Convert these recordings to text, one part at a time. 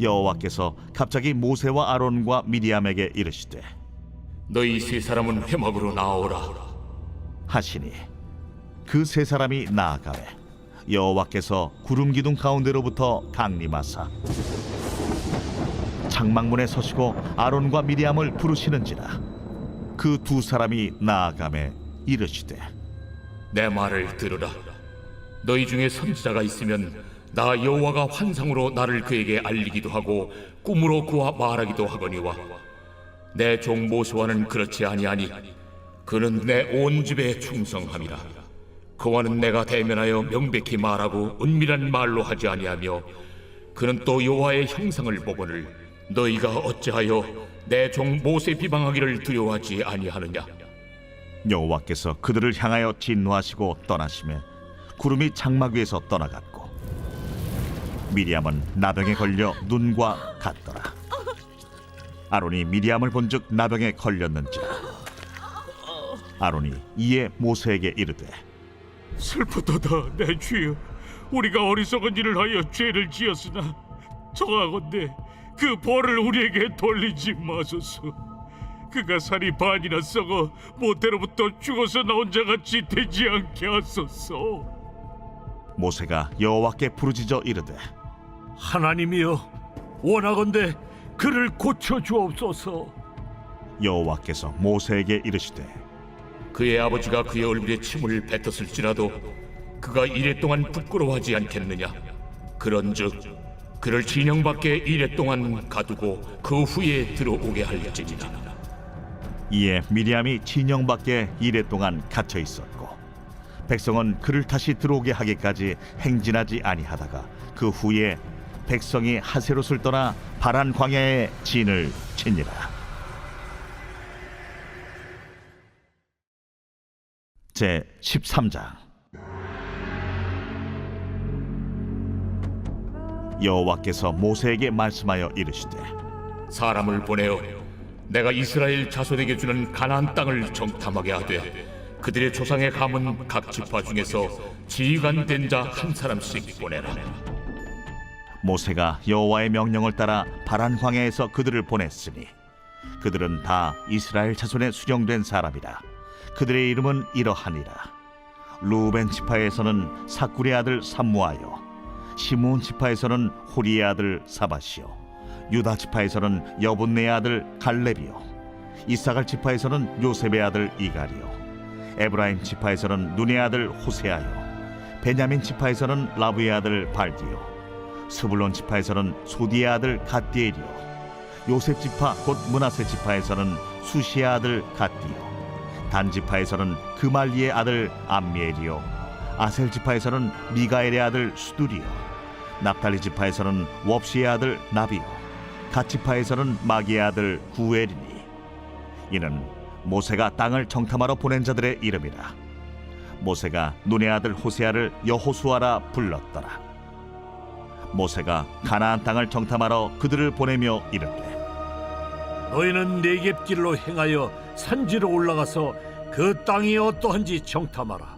여호와께서 갑자기 모세와 아론과 미리암에게 이르시되 너희 세 사람은 회막으로 나오라. 하시니 그 세 사람이 나아가매 여호와께서 구름 기둥 가운데로부터 강림하사 장막문에 서시고 아론과 미리암을 부르시는지라 그 두 사람이 나아가매 이르시되 내 말을 들으라. 너희 중에 선지자가 있으면 나 여호와가 환상으로 나를 그에게 알리기도 하고 꿈으로 그와 말하기도 하거니와 내 종 모세와는 그렇지 아니하니 그는 내 온 집에 충성함이라. 그와는 내가 대면하여 명백히 말하고 은밀한 말로 하지 아니하며 그는 또 여호와의 형상을 보거늘 너희가 어찌하여 내 종 모세 비방하기를 두려워하지 아니하느냐 여호와께서 그들을 향하여 진노하시고 떠나시매 구름이 장막 위에서 떠나갔고 미리암은 나병에 걸려 눈과 같더라. 아론이 미리암을 본즉 나병에 걸렸는지라. 아론이 이에 모세에게 이르되 슬프도다 내 주여. 우리가 어리석은 일을 하여 죄를 지었으나 정하건대 그 벌을 우리에게 돌리지 마소서. 그가 살이 반이나 썩어 모태로부터 죽어서 나온 자같이 되지 않게 하소서. 모세가 여호와께 부르짖어 이르되 하나님이여 원하건대 그를 고쳐 주옵소서. 여호와께서 모세에게 이르시되 그의 아버지가 그의 얼굴에 침을 뱉었을지라도 그가 이래 동안 부끄러워하지 않겠느냐? 그런즉 그를 진영 밖에 이래 동안 가두고 그 후에 들어오게 할지니라. 이에 미리암이 진영 밖에 이래 동안 갇혀 있었고 백성은 그를 다시 들어오게 하기까지 행진하지 아니하다가 그 후에 백성이 하세롯을 떠나 바란 광야에 진을 치니라 제 13장. 여호와께서 모세에게 말씀하여 이르시되 사람을 보내어 내가 이스라엘 자손에게 주는 가나안 땅을 정탐하게 하되 그들의 조상의 가문 각 지파 중에서 지휘관 된자 한 사람씩 보내라 모세가 여호와의 명령을 따라 바란 광야에서 그들을 보냈으니 그들은 다 이스라엘 자손에 수령된 사람이라. 그들의 이름은 이러하니라. 루벤 지파에서는 사쿠리 아들 삼무하여 시므온 지파에서는 호리의 아들 사바시요 유다 지파에서는 여분네 아들 갈렙이요 이사갈 지파에서는 요셉의 아들 이갈이요 에브라임 지파에서는 눈의 아들 호세아요 베냐민 지파에서는 라브의 아들 발디요 스불론 지파에서는 소디의 아들 갓디엘이요. 요셉 지파 곧 문하세 지파에서는 수시의 아들 갓디요. 단 지파에서는 그말리의 아들 암미엘이요. 아셀 지파에서는 미가엘의 아들 수두리요. 납달리 지파에서는 웁시의 아들 나비요. 갓 지파에서는 마기의 아들 구엘이니. 이는 모세가 땅을 정탐하러 보낸 자들의 이름이라. 모세가 눈의 아들 호세아를 여호수아라 불렀더라 모세가 가나안 땅을 정탐하러 그들을 보내며 이르되 너희는 네겝길로 행하여 산지로 올라가서 그 땅이 어떠한지 정탐하라.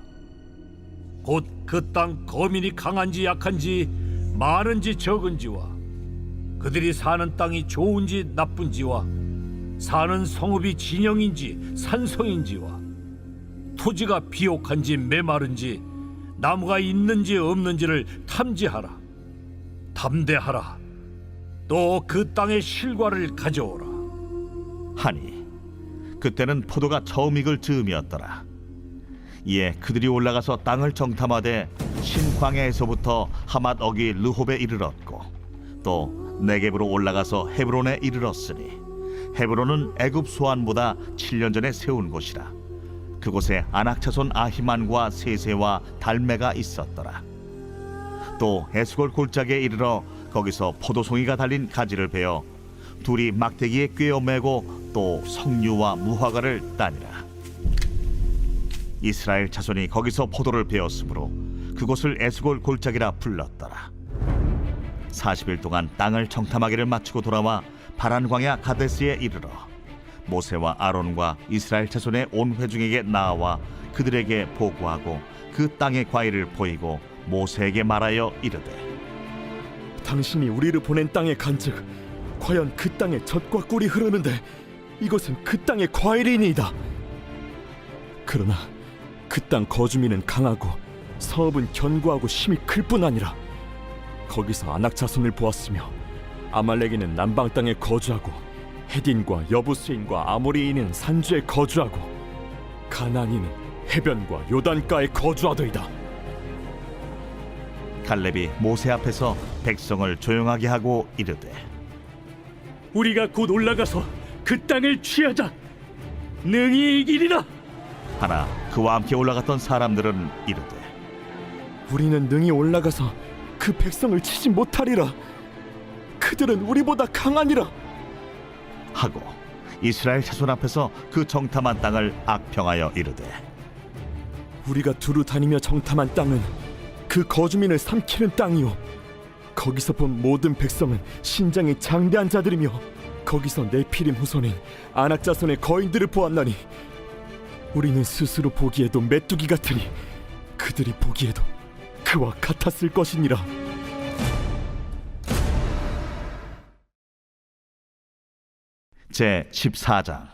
곧 그 땅 거민이 강한지 약한지 많은지 적은지와 그들이 사는 땅이 좋은지 나쁜지와 사는 성읍이 진영인지 산성인지와 토지가 비옥한지 메마른지 나무가 있는지 없는지를 탐지하라. 담대하라. 또 그 땅의 실과를 가져오라. 하니 그때는 포도가 처음 익을 즈음이었더라 이에 그들이 올라가서 땅을 정탐하되 신광야에서부터 하맛 어기 르홉에 이르렀고 또 네겝으로 올라가서 헤브론에 이르렀으니 헤브론은 애굽 소안보다 7년 전에 세운 곳이라 그곳에 아낙차손 아히만과 세세와 달메가 있었더라 또 에스골 골짜기에 이르러 거기서 포도송이가 달린 가지를 베어 둘이 막대기에 꿰어 매고 또 석류와 무화과를 따니라. 이스라엘 자손이 거기서 포도를 베었으므로 그곳을 에스골 골짜기라 불렀더라. 40일 동안 땅을 정탐하기를 마치고 돌아와 바란 광야 가데스에 이르러 모세와 아론과 이스라엘 자손의 온 회중에게 나와 그들에게 보고하고 그 땅의 과일을 보이고 모세에게 말하여 이르되 당신이 우리를 보낸 땅에 간즉 과연 그 땅에 젖과 꿀이 흐르는데 이것은 그 땅의 과일이니이다. 그러나 그 땅 거주민은 강하고 성읍은 견고하고 힘이 클 뿐 아니라 거기서 아낙 자손을 보았으며 아말렉인은 남방 땅에 거주하고 헤딘과 여부스인과 아모리인은 산주에 거주하고 가나안인은 해변과 요단가에 거주하더이다. 갈렙이 모세 앞에서 백성을 조용하게 하고 이르되 우리가 곧 올라가서 그 땅을 취하자. 능히 이기리라. 하나 그와 함께 올라갔던 사람들은 이르되 우리는 능히 올라가서 그 백성을 치지 못하리라. 그들은 우리보다 강하니라. 하고 이스라엘 자손 앞에서 그 정탐한 땅을 악평하여 이르되 우리가 두루 다니며 정탐한 땅은 그 거주민을 삼키는 땅이요. 거기서 본 모든 백성은 신장이 장대한 자들이며 거기서 네피림 후손인 아낙 자손의 거인들을 보았나니 우리는 스스로 보기에도 메뚜기 같으니 그들이 보기에도 그와 같았을 것이니라. 제 14장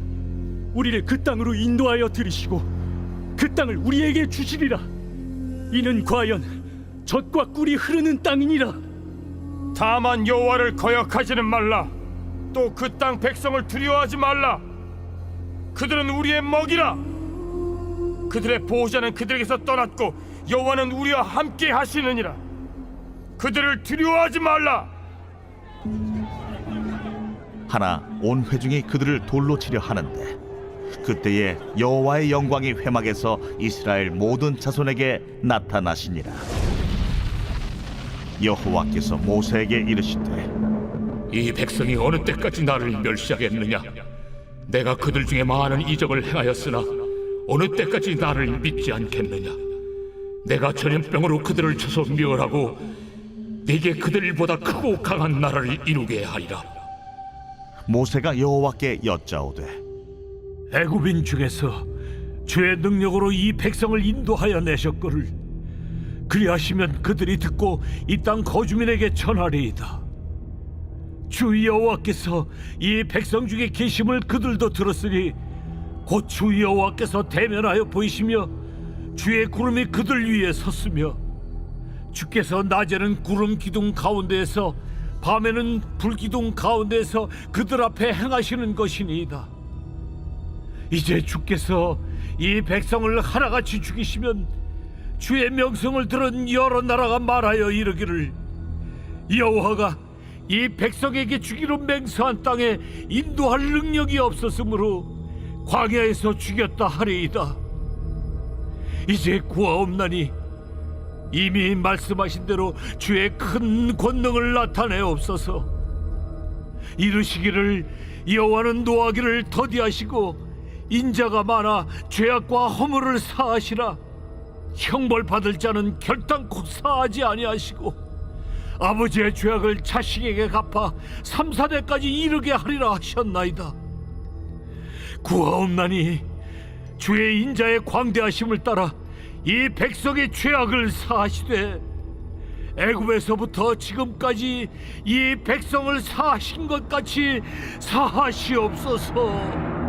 우리를 그 땅으로 인도하여 들이시고 그 땅을 우리에게 주시리라. 이는 과연 젖과 꿀이 흐르는 땅이니라. 다만 여호와를 거역하지는 말라. 또 그 땅 백성을 두려워하지 말라. 그들은 우리의 먹이라. 그들의 보호자는 그들에게서 떠났고 여호와는 우리와 함께 하시느니라. 그들을 두려워하지 말라. 하나 온 회중이 그들을 돌로 치려 하는데 그때에 여호와의 영광이 회막에서 이스라엘 모든 자손에게 나타나시니라 여호와께서 모세에게 이르시되 이 백성이 어느 때까지 나를 멸시하겠느냐? 내가 그들 중에 많은 이적을 행하였으나 어느 때까지 나를 믿지 않겠느냐? 내가 전염병으로 그들을 쳐서 멸하고 네게 그들보다 크고 강한 나라를 이루게 하리라. 모세가 여호와께 여짜오되 애굽인 중에서 주의 능력으로 이 백성을 인도하여 내셨거를 그리하시면 그들이 듣고 이 땅 거주민에게 전하리이다. 주 여호와께서 이 백성 중에 계심을 그들도 들었으니 곧 주 여호와께서 대면하여 보이시며 주의 구름이 그들 위에 섰으며 주께서 낮에는 구름 기둥 가운데에서 밤에는 불 기둥 가운데에서 그들 앞에 행하시는 것이니이다. 이제 주께서 이 백성을 하나같이 죽이시면 주의 명성을 들은 여러 나라가 말하여 이르기를 여호와가 이 백성에게 주기로 맹세한 땅에 인도할 능력이 없었으므로 광야에서 죽였다 하리이다. 이제 구하옵나니 이미 말씀하신 대로 주의 큰 권능을 나타내옵소서. 이르시기를 여호와는 노하기를 더디하시고 인자가 많아 죄악과 허물을 사하시라. 형벌 받을 자는 결단코 사하지 아니하시고 아버지의 죄악을 자식에게 갚아 삼사대까지 이르게 하리라 하셨나이다. 구하옵나니 주의 인자의 광대하심을 따라 이 백성의 죄악을 사하시되 애굽에서부터 지금까지 이 백성을 사하신 것 같이 사하시옵소서.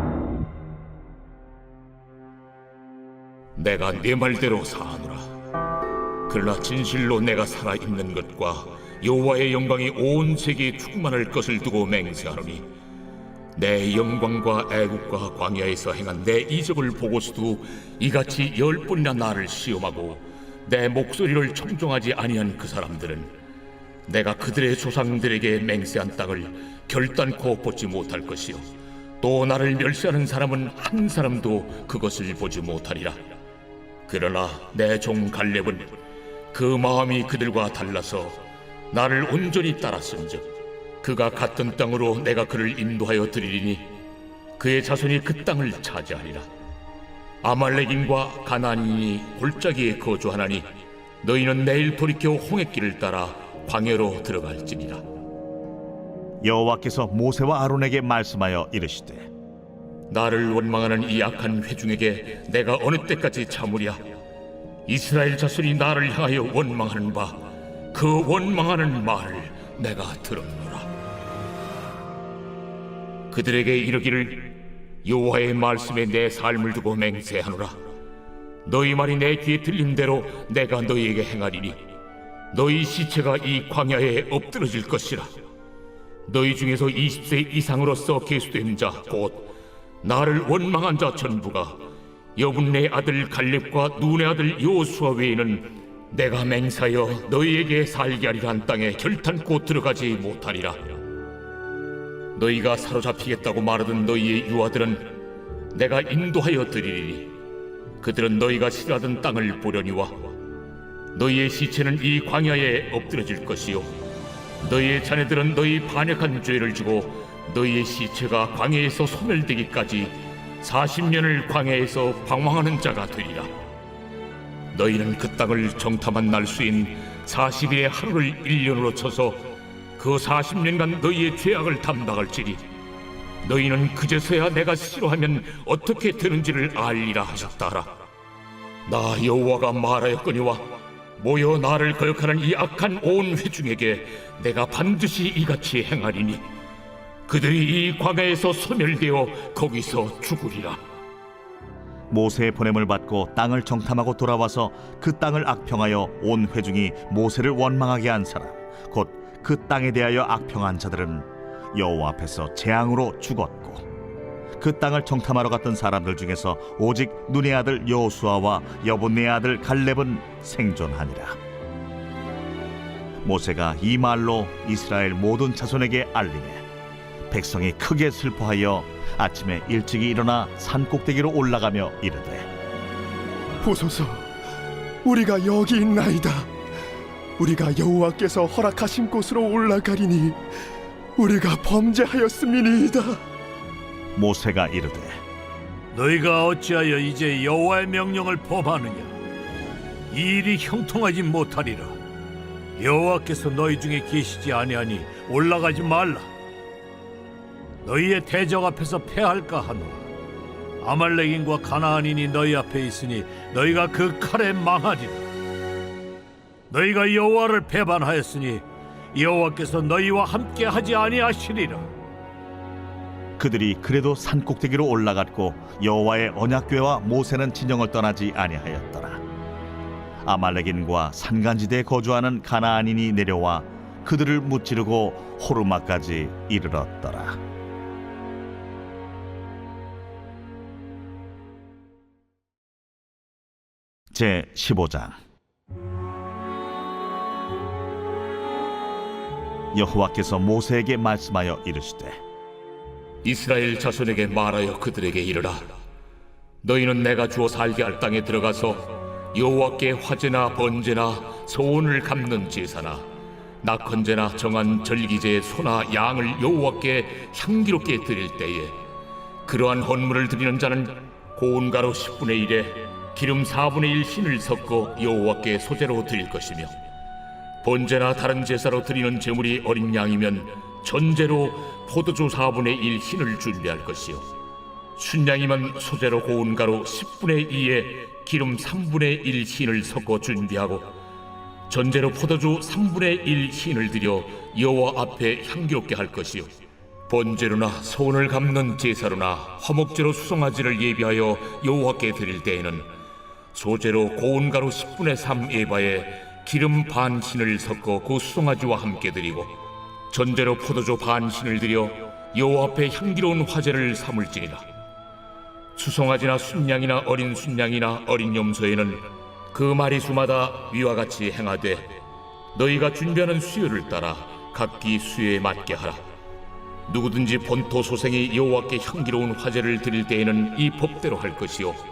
내가 네 말대로 사하노라. 그러나 진실로 내가 살아 있는 것과 여호와의 영광이 온 세계에 충만할 것을 두고 맹세하노니 내 영광과 애국과 광야에서 행한 내 이적을 보고서도 이같이 열 번이나 나를 시험하고 내 목소리를 청종하지 아니한 그 사람들은 내가 그들의 조상들에게 맹세한 땅을 결단코 보지 못할 것이요 또 나를 멸시하는 사람은 한 사람도 그것을 보지 못하리라 그러나 내 종 갈렙은 그 마음이 그들과 달라서 나를 온전히 따랐은즉 그가 갔던 땅으로 내가 그를 인도하여 드리리니 그의 자손이 그 땅을 차지하리라. 아말렉인과 가나안인이 골짜기에 거주하나니 너희는 내일 돌이켜 홍해길을 따라 광야로 들어갈지니라. 여호와께서 모세와 아론에게 말씀하여 이르시되 나를 원망하는 이 악한 회중에게 내가 어느 때까지 참으랴? 이스라엘 자손이 나를 향하여 원망하는 바 그 원망하는 말을 내가 들었노라. 그들에게 이르기를 여호와의 말씀에 내 삶을 두고 맹세하노라. 너희 말이 내 귀에 들린 대로 내가 너희에게 행하리니 너희 시체가 이 광야에 엎드러질 것이라. 너희 중에서 20세 이상으로서 계수된 자 곧 나를 원망한 자 전부가 여분네 아들 갈렙과 눈의 아들 요수아 외에는 내가 맹사여 너희에게 살게 하리라 한 땅에 결탄코 들어가지 못하리라. 너희가 사로잡히겠다고 말하던 너희의 유아들은 내가 인도하여 드리리니 그들은 너희가 싫어하던 땅을 보려니와 너희의 시체는 이 광야에 엎드려질 것이요. 너희의 자녀들은 너희 반역한 죄를 지고 너희의 시체가 광야에서 소멸되기까지 40년을 광야에서 방황하는 자가 되리라. 너희는 그 땅을 정탐한 날수인 40일의 하루를 1년으로 쳐서 그 40년간 너희의 죄악을 담당할지니 너희는 그제서야 내가 싫어하면 어떻게 되는지를 알리라 하셨다라. 나 여호와가 말하였거니와 모여 나를 거역하는 이 악한 온 회중에게 내가 반드시 이같이 행하리니 그들이 이 광야에서 소멸되어 거기서 죽으리라. 모세의 보냄을 받고 땅을 정탐하고 돌아와서 그 땅을 악평하여 온 회중이 모세를 원망하게 한 사람 곧 그 땅에 대하여 악평한 자들은 여호와 앞에서 재앙으로 죽었고 그 땅을 정탐하러 갔던 사람들 중에서 오직 눈의 아들 여호수아와 여분의 아들 갈렙은 생존하니라. 모세가 이 말로 이스라엘 모든 자손에게 알리매 백성이 크게 슬퍼하여 아침에 일찍이 일어나 산 꼭대기로 올라가며 이르되 보소서, 우리가 여기 있나이다. 우리가 여호와께서 허락하신 곳으로 올라가리니 우리가 범죄하였음이니이다. 모세가 이르되 너희가 어찌하여 이제 여호와의 명령을 범하느냐? 이 일이 형통하지 못하리라. 여호와께서 너희 중에 계시지 아니하니 올라가지 말라. 너희의 대적 앞에서 패할까 하노라. 아말렉인과 가나안인이 너희 앞에 있으니 너희가 그 칼에 망하리라. 너희가 여호와를 배반하였으니 여호와께서 너희와 함께 하지 아니하시리라. 그들이 그래도 산 꼭대기로 올라갔고 여호와의 언약궤와 모세는 진영을 떠나지 아니하였더라 아말렉인과 산간지대에 거주하는 가나안인이 내려와 그들을 무찌르고 호르마까지 이르렀더라 제 15장. 여호와께서 모세에게 말씀하여 이르시되 이스라엘 자손에게 말하여 그들에게 이르라. 너희는 내가 주어 살게 할 땅에 들어가서 여호와께 화제나 번제나 소원을 갚는 제사나 낙헌제나 정한 절기제의 소나 양을 여호와께 향기롭게 드릴 때에 그러한 헌물을 드리는 자는 고운 가루 10분의 1에 기름 4분의 1 신을 섞어 여호와께 소재로 드릴 것이며 번제나 다른 제사로 드리는 제물이 어린 양이면 전제로 포도주 4분의 1 신을 준비할 것이요. 순양이면 소재로 고운 가루 10분의 2에 기름 3분의 1 신을 섞어 준비하고 전제로 포도주 3분의 1 신을 들여 여호와 앞에 향기롭게 할 것이요. 번제로나 소원을 갚는 제사로나 화목제로 수송아지를 예비하여 여호와께 드릴 때에는 소제로 고운 가루 10분의 3 에바에 기름 반 신을 섞어 그 수송아지와 함께 드리고 전제로 포도주 반 신을 들여 여호와 앞에 향기로운 화제를 삼을지니라. 수송아지나 순양이나 어린 순양이나 어린 염소에는 그 마리수마다 위와 같이 행하되 너희가 준비하는 수요를 따라 각기 수요에 맞게 하라. 누구든지 본토 소생이 여호와께 향기로운 화제를 드릴 때에는 이 법대로 할 것이요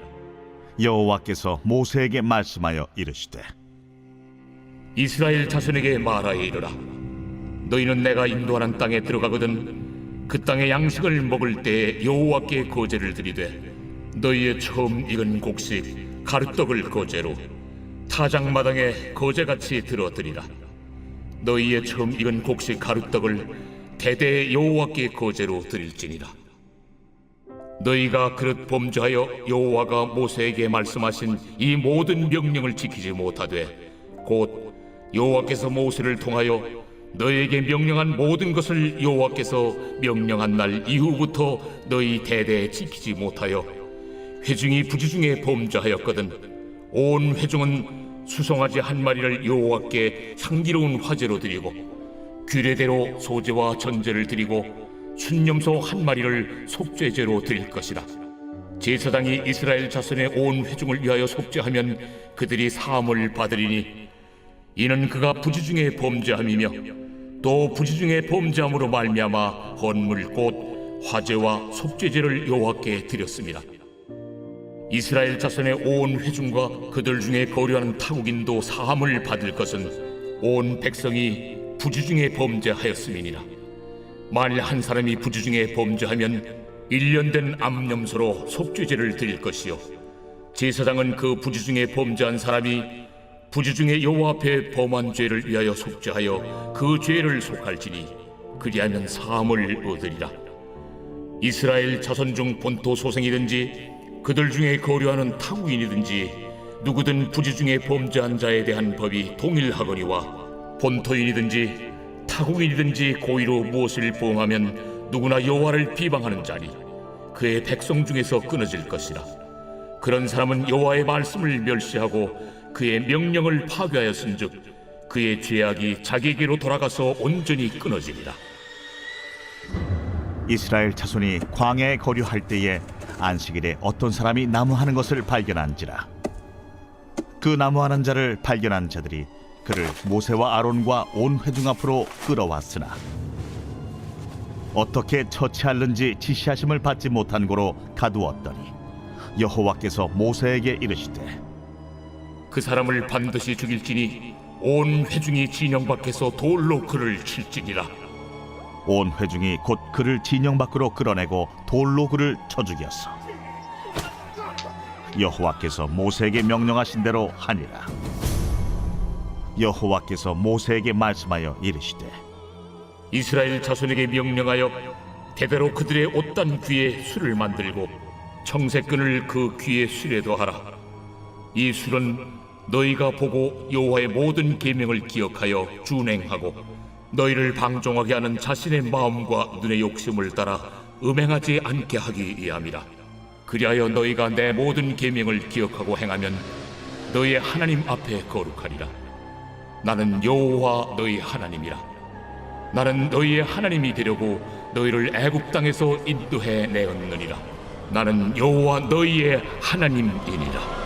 여호와께서 모세에게 말씀하여 이르시되 이스라엘 자손에게 말하여 이르라. 너희는 내가 인도하는 땅에 들어가거든 그 땅의 양식을 먹을 때에 여호와께 거제를 드리되 너희의 처음 익은 곡식 가루떡을 거제로 타작마당에 거제같이 들어드리라. 너희의 처음 익은 곡식 가루떡을 대대 여호와께 거제로 드릴지니라 너희가 그릇 범죄하여 여호와가 모세에게 말씀하신 이 모든 명령을 지키지 못하되 곧 여호와께서 모세를 통하여 너희에게 명령한 모든 것을 여호와께서 명령한 날 이후부터 너희 대대에 지키지 못하여 회중이 부지중에 범죄하였거든. 온 회중은 수송아지 한 마리를 여호와께 향기로운 화제로 드리고 규례대로 소제와 전제를 드리고 순념소 한 마리를 속죄제로 드릴 것이라 제사장이 이스라엘 자손의 온 회중을 위하여 속죄하면 그들이 사함을 받으리니 이는 그가 부지 중에 범죄함이며 또 부지 중에 범죄함으로 말미암아 헌물 곧 화제와 속죄제를 여호와께 드렸습니다. 이스라엘 자손의 온 회중과 그들 중에 거류하는 타국인도 사함을 받을 것은 온 백성이 부지 중에 범죄하였음이니라. 만일 한 사람이 부지중에 범죄하면 일년된 암염소로 속죄제를 드릴 것이요. 제사장은 그 부지중에 범죄한 사람이 부지중에 여호와 앞에 범한 죄를 위하여 속죄하여 그 죄를 속할지니 그리하면 사함을 얻으리라. 이스라엘 자손 중 본토 소생이든지 그들 중에 거류하는 타국인이든지 누구든 부지중에 범죄한 자에 대한 법이 동일하거니와 본토인이든지 타국인이든지 고의로 무엇을 보응하면 누구나 여호와를 비방하는 자니 그의 백성 중에서 끊어질 것이라. 그런 사람은 여호와의 말씀을 멸시하고 그의 명령을 파괴하였은즉 그의 죄악이 자기에게로 돌아가서 온전히 끊어지리라 이스라엘 자손이 광야에 거류할 때에 안식일에 어떤 사람이 나무하는 것을 발견한지라. 그 나무하는 자를 발견한 자들이 그를 모세와 아론과 온 회중 앞으로 끌어왔으나 어떻게 처치할는지 지시하심을 받지 못한 고로 가두었더니 여호와께서 모세에게 이르시되 그 사람을 반드시 죽일지니 온 회중이 진영 밖에서 돌로 그를 칠지니라 온 회중이 곧 그를 진영 밖으로 끌어내고 돌로 그를 쳐 죽였어. 여호와께서 모세에게 명령하신 대로 하니라. 여호와께서 모세에게 말씀하여 이르시되 이스라엘 자손에게 명령하여 대대로 그들의 옷단 귀에 술을 만들고 청색끈을 그 귀에 술에 더하라. 이 술은 너희가 보고 여호와의 모든 계명을 기억하여 준행하고 너희를 방종하게 하는 자신의 마음과 눈의 욕심을 따라 음행하지 않게 하기 위함이라. 그리하여 너희가 내 모든 계명을 기억하고 행하면 너희의 하나님 앞에 거룩하리라 나는 여호와 너희 하나님이라. 나는 너희의 하나님이 되려고 너희를 애굽 땅에서 인도해 내었느니라. 나는 여호와 너희의 하나님이니라